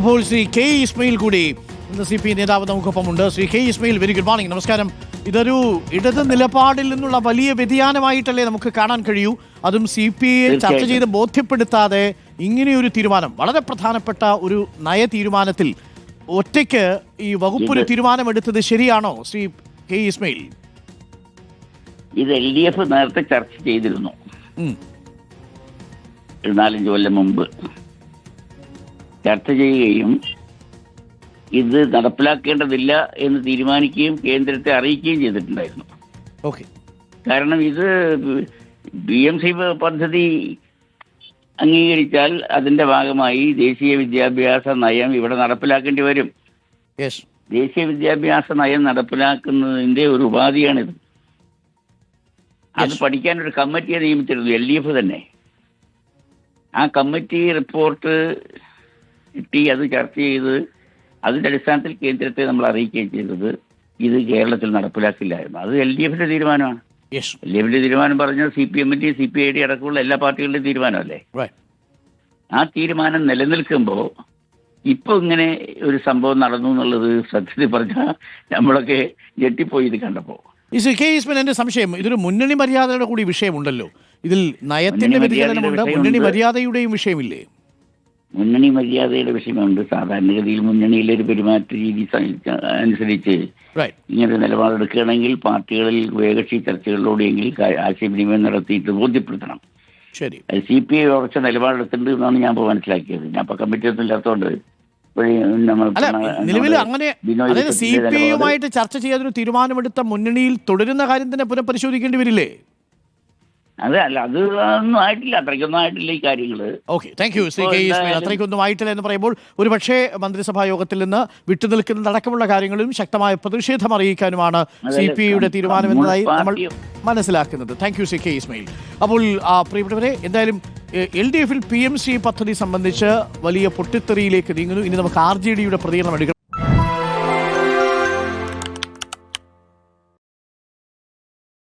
അപ്പോൾ ശ്രീ കെ ഇസ്മയിൽ കൂടി ഇന്ന് സി പി നേതാവ് നമുക്കൊപ്പമുണ്ട്. Shri K Ismail very good morning നമസ്കാരം. ഇതൊരു ഇടത് നിലപാടിൽ നിന്നുള്ള വലിയ വ്യതിയാനമായിട്ടല്ലേ നമുക്ക് കാണാൻ കഴിയൂ. അതും സി പി ഐ ചർച്ച. ചെയ്ത് ബോധ്യപ്പെടുത്താതെ ഇങ്ങനെയൊരു തീരുമാനം വളരെ പ്രധാനപ്പെട്ട ഒരു നയ തീരുമാനത്തിൽ ഒറ്റയ്ക്ക് ഈ വകുപ്പൊരു തീരുമാനം തീരുമാനമെടുത്തത് ശരിയാണോ ശ്രീ കെ ഇസ്മയിൽ? ഇത് എൽ ഡി എഫ് നേരത്തെ ചർച്ച ചെയ്തിരുന്നു. ഒരു നാലഞ്ച് കൊല്ലം മുമ്പ്. ചർച്ച ചെയ്യുകയും ഇത് നടപ്പിലാക്കേണ്ടതില്ല എന്ന് തീരുമാനിക്കുകയും കേന്ദ്രത്തെ അറിയിക്കുകയും ചെയ്തിട്ടുണ്ടായിരുന്നു. ഓക്കെ. കാരണം ഇത് ബി എം സി പദ്ധതി അംഗീകരിച്ചാൽ അതിന്റെ ഭാഗമായി ദേശീയ വിദ്യാഭ്യാസ നയം ഇവിടെ നടപ്പിലാക്കേണ്ടി വരും. ദേശീയ വിദ്യാഭ്യാസ നയം നടപ്പിലാക്കുന്നതിന്റെ ഒരു ഉപാധിയാണിത്. അത് പഠിക്കാൻ ഒരു കമ്മിറ്റിയെ നിയമിച്ചിരുന്നു എൽ ഡി എഫ് തന്നെ. ആ കമ്മിറ്റി റിപ്പോർട്ട് കിട്ടി അത് ചർച്ച ചെയ്ത് അതിന്റെ അടിസ്ഥാനത്തിൽ കേന്ദ്രത്തെ നമ്മൾ അറിയിക്കുകയും ചെയ്തത് ഇത് കേരളത്തിൽ നടപ്പിലാക്കില്ലായിരുന്നു. അത് എൽ ഡി എഫിന്റെ തീരുമാനമാണ്. എൽ ഡി എഫിന്റെ തീരുമാനം പറഞ്ഞാൽ സി പി എമ്മിന്റെയും സി പി ഐ ഡി അടക്കമുള്ള എല്ലാ പാർട്ടികളുടെയും തീരുമാനമല്ലേ? ആ തീരുമാനം നിലനിൽക്കുമ്പോൾ ഇപ്പൊ ഇങ്ങനെ ഒരു സംഭവം നടന്നു എന്നുള്ളത് സത്യത്തിൽ പറഞ്ഞാൽ നമ്മളൊക്കെ ഞെട്ടിപ്പോയി ഇത് കണ്ടപ്പോ. ഈ കെ എന്റെ സംശയം. ഇതൊരു മുന്നണി മര്യാദയുടെ കൂടി വിഷയമുണ്ടല്ലോ. ഇതിൽ നയത്തിന്റെ വ്യതിചലനമുണ്ട്. മുന്നണി മര്യാദയുടെയും വിഷയമില്ലേ? മുന്നണി മര്യാദയുടെ വിഷയമുണ്ട്. സാധാരണഗതിയിൽ മുന്നണിയിലെ ഒരു പെരുമാറ്റ രീതി അനുസരിച്ച് ഇങ്ങനെ നിലപാടെടുക്കുകയാണെങ്കിൽ പാർട്ടികളിൽ ഉഭയകക്ഷി ചർച്ചകളിലൂടെയെങ്കിൽ ആശയവിനിമയം നടത്തിയിട്ട് ബോധ്യപ്പെടുത്തണം. ശരി. സി പി ഐ ഉറച്ച നിലപാടെടുത്തിട്ടുണ്ട് എന്നാണ് ഞാൻ ഇപ്പോൾ മനസ്സിലാക്കിയത്. ഞാൻ ഇപ്പൊ കമ്മിറ്റി ഒന്നും ഇല്ലാത്തതുകൊണ്ട് നിലവിൽ അങ്ങനെ അതായത് സി പി ഐ ഐയുമായിട്ട് ചർച്ച ചെയ്യാതൊരു തീരുമാനമെടുത്ത മുന്നണിയിൽ തുടരുന്ന കാര്യം തന്നെ പുനഃപരിശോധിക്കേണ്ടി വരില്ലേ? അത് അല്ല അത് ഒന്നും ആയിട്ടില്ല അത്രയ്ക്കൊന്നും ആയിട്ടില്ല ഈ കാര്യങ്ങൾ. ഓക്കെ താങ്ക് യു ശ്രീ ഇപ്പോൾ കെ ഇസ്മയിൽ. അത്രയ്ക്കൊന്നും ആയിട്ടില്ല എന്ന് പറയുമ്പോൾ ഒരുപക്ഷേ മന്ത്രിസഭാ യോഗത്തിൽ നിന്ന് വിട്ടുനിൽക്കുന്ന വിട്ടുനിൽക്കുന്നതടക്കമുള്ള കാര്യങ്ങളിലും ശക്തമായ പ്രതിഷേധം അറിയിക്കാനുമാണ് സി പി ഐയുടെ തീരുമാനമെന്നതായി നമ്മൾ മനസ്സിലാക്കുന്നത്. Thank you C K Ismail. അപ്പോൾ പ്രിയപ്പെട്ടവരെ എന്തായാലും എൽ ഡി എഫിൽ പി എം സി പദ്ധതി സംബന്ധിച്ച് വലിയ പൊട്ടിത്തെറിയിലേക്ക് നീങ്ങുന്നു. ഇനി നമുക്ക് ആർ ജെ ഡിയുടെ പ്രതികരണം എടുക്കണം